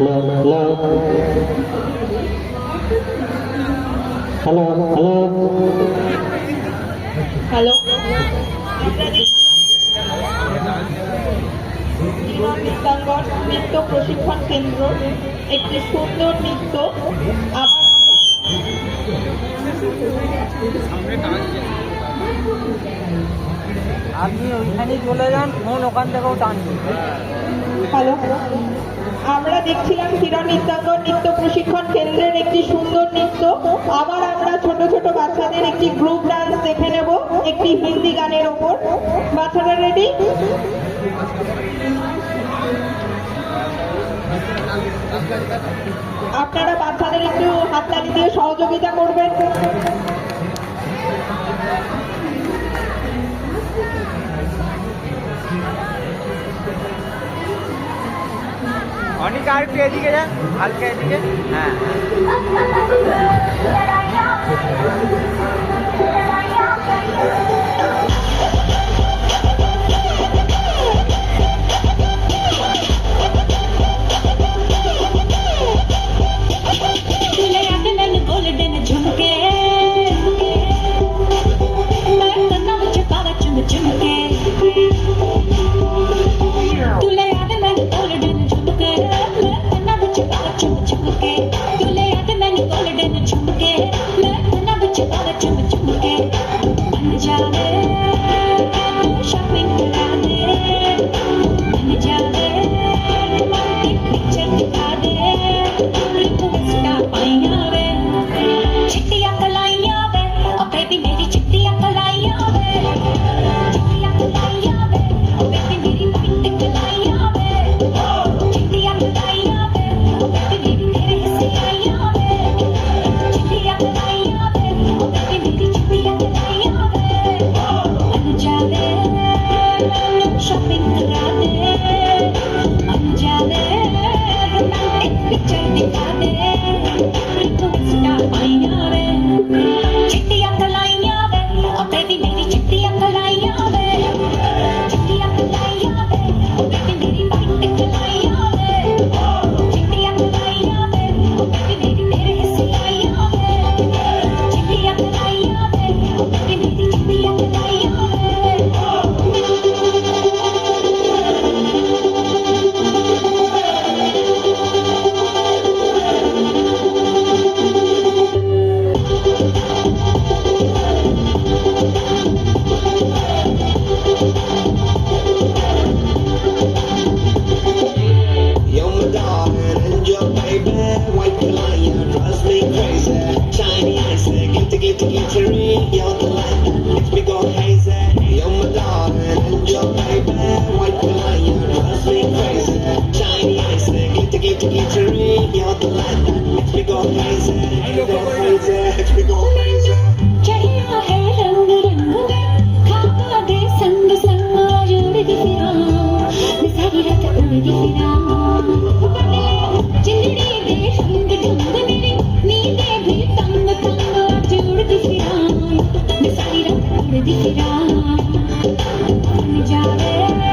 না hello hello hello নৃত্য প্রশিক্ষণ কেন্দ্র একটি সুন্দর নৃত্য আবার আপনি ওইখানেই চলে যান ফোন ওখান থেকেও টান হ্যালো আমরা দেখছিলাম কিরণ নিত্যাঙ্গন নৃত্য প্রশিক্ষণ কেন্দ্রের একটি সুন্দর নৃত্য। আবার আমরা ছোট ছোট বাচ্চাদের একটি গ্রুপ ডান্স দেখে নেব, একটি হিন্দি গানের ওপর। বাচ্চারা রেডি আপনারা বাচ্চাদের একটু হাততালি দিয়ে সহযোগিতা করবেন। অনেক আর একটু এদিকে যা হালকা এদিকে হ্যাঁ watching the Big injury, you're the lion. Me go hazy. You're my darling, your baby. White lion, drives me crazy. Shiny eyes, glitter, glitter, glittery. You're the lion. Let me go hazy. जाने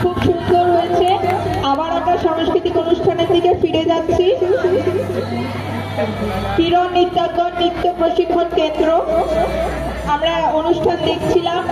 খুব সুন্দর হয়েছে। আবার আমরা সাংস্কৃতিক অনুষ্ঠানের দিকে ফিরে যাচ্ছি। কিরণ নিত্যাঙ্গন নৃত্য প্রশিক্ষণ কেন্দ্র। আমরা অনুষ্ঠান দেখছিলাম।